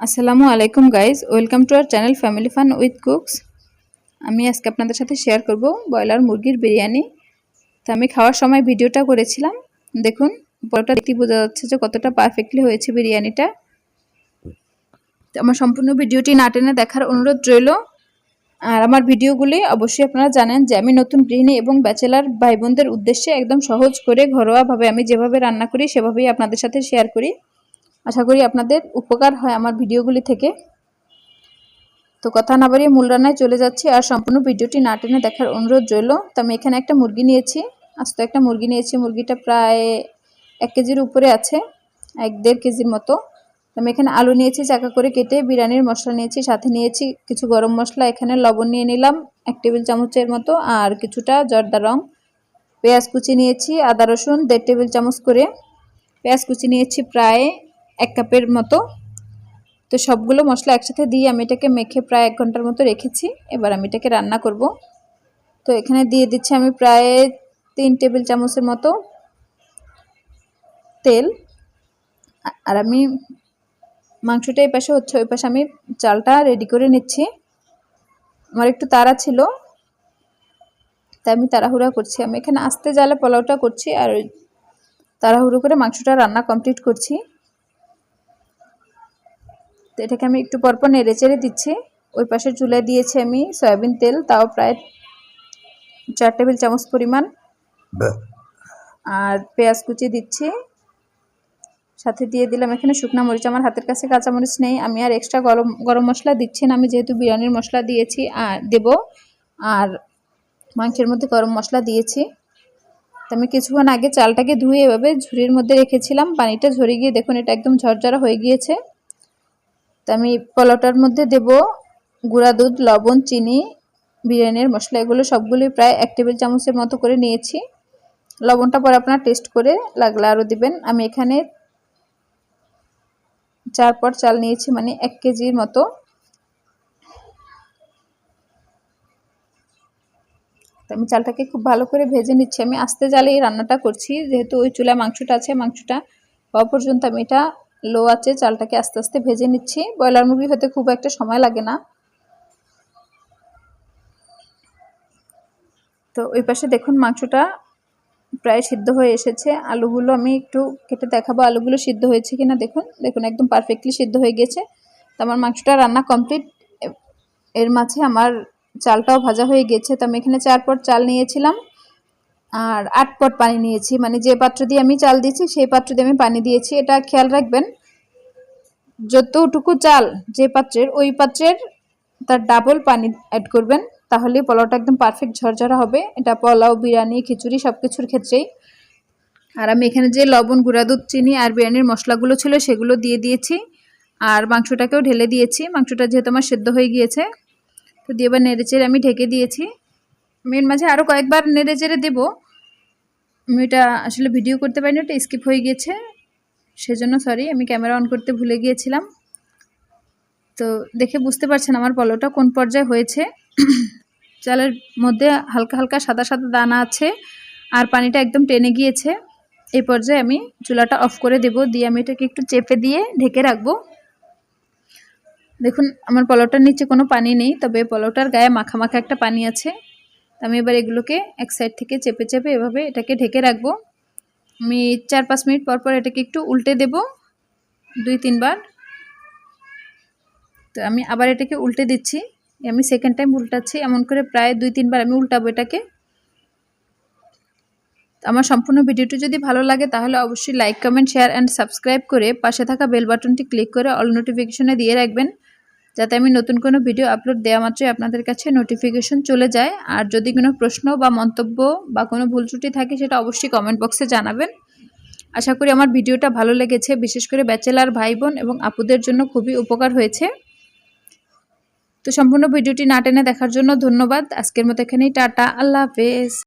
আসসালামু আলাইকুম guys welcome to our channel family fun with cooks আমি আজকে আপনাদের সাথে শেয়ার করব ব্রয়লার মুরগির বিরিয়ানি। তো আমি খাওয়ার সময় ভিডিওটা করেছিলাম। দেখুন, পরটা দেখতে বোঝা যাচ্ছে যে কতটা পারফেক্টলি হয়েছে বিরিয়ানিটা। তো আমার সম্পূর্ণ ভিডিওটি না টেনে দেখার অনুরোধ রইল। আর আমার ভিডিওগুলি অবশ্যই আপনারা জানেন যে আমি নতুন গৃহিণী এবং ব্যাচেলার ভাই বোনদের উদ্দেশ্যে একদম সহজ করে ঘরোয়াভাবে আমি যেভাবে রান্না করি, সেভাবেই আপনাদের সাথে শেয়ার করি। আশা করি আপনাদের উপকার হয় আমার ভিডিওগুলি থেকে। তো কথা না বাড়িয়ে মূল রান্নায় চলে যাচ্ছি আর সম্পূর্ণ ভিডিওটি না টেনে দেখার অনুরোধ রইল। তো আমি এখানে একটা মুরগি নিয়েছি, আস্ত একটা মুরগি নিয়েছি। মুরগিটা প্রায় এক কেজির উপরে আছে, এক দেড় কেজির মতো। আমি এখানে আলু নিয়েছি, চাকা করে কেটে বিরিয়ানির মশলা নিয়েছি, সাথে নিয়েছি কিছু গরম মশলা। এখানে লবণ নিয়ে নিলাম, এক টেবিল চামচের মতো, আর কিছুটা জর্দা রং। পেঁয়াজ কুচি নিয়েছি, আদা রসুন দেড় টেবিল চামচ করে। পেঁয়াজ কুচি নিয়েছি প্রায় এক কাপের মতো। তো সবগুলো মশলা একসাথে দিয়ে আমি এটাকে মেখে প্রায় এক ঘণ্টার মতো রেখেছি। এবার আমি এটাকে রান্না করব। তো এখানে দিয়ে দিচ্ছি আমি প্রায় তিন টেবিল চামচের মতো তেল। আর আমি মাংসটা এই পাশে হচ্ছে, ওই পাশে আমি চালটা রেডি করে নিচ্ছি। আমার একটু তাড়া ছিল, তাই আমি তাড়াহুড়া করছি। আমি এখানে আস্তে জালে পোলাওটা করছি আর তাড়াহুড়ো করে মাংসটা রান্না কমপ্লিট করছি। তো এটাকে আমি একটু পরপর নেড়ে চেড়ে দিচ্ছি। ওই পাশে চুলায় দিয়েছি আমি সয়াবিন তেল তাও প্রায় চার টেবিল চামচ পরিমাণ। আর পেঁয়াজ কুচি দিচ্ছি। সাথে দিয়ে দিলাম এখানে শুকনা মরিচ। আমার হাতের কাছে কাঁচা মরিচ নেই। আমি আর এক্সট্রা গরম গরম মশলা দিচ্ছি না। আমি যেহেতু বিরিয়ানির মশলা দিয়েছি আর দেব। আর মাংসের মধ্যে গরম মশলা দিয়েছি। তো আমি কিছুক্ষণ আগে চালটাকে ধুয়ে এভাবে ঝুড়ির মধ্যে রেখেছিলাম। পানিটা ঝরে গিয়ে দেখুন এটা একদম ঝরঝরা হয়ে গিয়েছে। তো আমি পোলাওটার মধ্যে দেব গুঁড়া দুধ, লবণ, চিনি, বিরিয়ানির মশলা, এগুলো সবগুলি প্রায় এক টেবিল চামচের মতো করে নিয়েছি। লবণটা পরে আপনার টেস্ট করে লাগলে আরও দিবেন। আমি এখানে চার পট চাল নিয়েছি মানে এক কেজির মতো। আমি চালটাকে খুব ভালো করে ভেজে নিচ্ছি। আমি আস্তে জালে এই রান্নাটা করছি, যেহেতু ওই চুলা মাংসটা আছে, মাংসটা হওয়া পর্যন্ত আমি এটা লো আছে, চালটাকে আস্তে আস্তে ভেজে নিচ্ছি। ব্রয়লার মুরগি হতে খুব একটা সময় লাগে না। তো ওই পাশে দেখুন মাংসটা প্রায় সিদ্ধ হয়ে এসেছে। আলুগুলো আমি একটু কেটে দেখাবো, আলুগুলো সিদ্ধ হয়েছে কিনা দেখুন। দেখুন, একদম পারফেক্টলি সিদ্ধ হয়ে গেছে। তো আমার মাংসটা রান্না কমপ্লিট এর মাঝে আমার চালটাও ভাজা হয়ে গেছে। তো আমি এখানে চার পট চাল নিয়েছিলাম। আর আট পট পানি নিয়েছি। মানে যে পাত্র দিয়ে আমি চাল দিয়েছি, সেই পাত্র দিয়ে আমি পানি দিয়েছি। এটা খেয়াল রাখবেন, যতটুকু চাল যে পাত্রের, ওই পাত্রের তার ডাবল পানি অ্যাড করবেন, তাহলে পোলাওটা একদম পারফেক্ট ঝরঝরা হবে। এটা পোলাও, বিরিয়ানি, খিচুড়ি সব কিছুর ক্ষেত্রেই। আর আমি এখানে যে লবণ, গুঁড়া দুধ, চিনি আর বিরিয়ানির মশলাগুলো ছিল, সেগুলো দিয়ে দিয়েছি। আর মাংসটাকেও ঢেলে দিয়েছি। মাংসটা যেহেতু আমার সেদ্ধ হয়ে গিয়েছে, তো দিয়ে এবার নেড়ে চেড়ে আমি ঢেকে দিয়েছি। মেন মাঝে আরও কয়েকবার নেড়ে চেড়ে দেবো। আমি আসলে ভিডিও করতে পারিনি, ওটা স্কিপ হয়ে গিয়েছে সেজন্য সরি আমি ক্যামেরা অন করতে ভুলে গিয়েছিলাম। তো দেখে বুঝতে পারছেন আমার পলোটা কোন পর্যায়ে হয়েছে। চালের মধ্যে হালকা হালকা সাদা সাদা দানা আছে আর পানিটা একদম টেনে গিয়েছে। এই পর্যায়ে আমি চুলাটা অফ করে দেব, দিয়ে আমি এটাকে একটু চেপে দিয়ে ঢেকে রাখব। দেখুন, আমার পলোটার নিচে কোনো পানি নেই, তবে পলোটার গায়ে মাখা মাখা একটা পানি আছে। আমি এবার এগুলোকে এক সাইড থেকে চেপে চেপে এভাবে এটাকে ঢেকে রাখব। আমি চার পাঁচ মিনিট পর পর এটাকে একটু উল্টে দেব, দুই তিনবার। তো আমি আবার এটাকে উল্টে দিচ্ছি। আমি সেকেন্ড টাইম উল্টাচ্ছি, এমন করে প্রায় দুই তিনবার আমি উল্টাবো এটাকে। আমার সম্পূর্ণ ভিডিওটি যদি ভালো লাগে, তাহলে অবশ্যই like comment share and subscribe করে পাশে থাকা বেল বাটনটি ক্লিক করে অল নোটিফিকেশনে দিয়ে রাখবেন। যাতে আমি নতুন কোনো ভিডিও আপলোড দেওয়া মাত্রই আপনাদের কাছে নোটিফিকেশন চলে যায়। আর যদি কোনো প্রশ্ন বা মন্তব্য বা কোনো ভুল ত্রুটি থাকে, সেটা অবশ্যই কমেন্ট বক্সে জানাবেন। আশা করি আমার ভিডিওটা ভালো লেগেছে। বিশেষ করে ব্যাচেলার ভাই বোন এবং আপুদের জন্য খুবই উপকার হয়েছে। তো সম্পূর্ণ ভিডিওটি না টেনে দেখার জন্য ধন্যবাদ। আজকের মতো এখানেই, টাটা। আল্লাহ হাফেজ।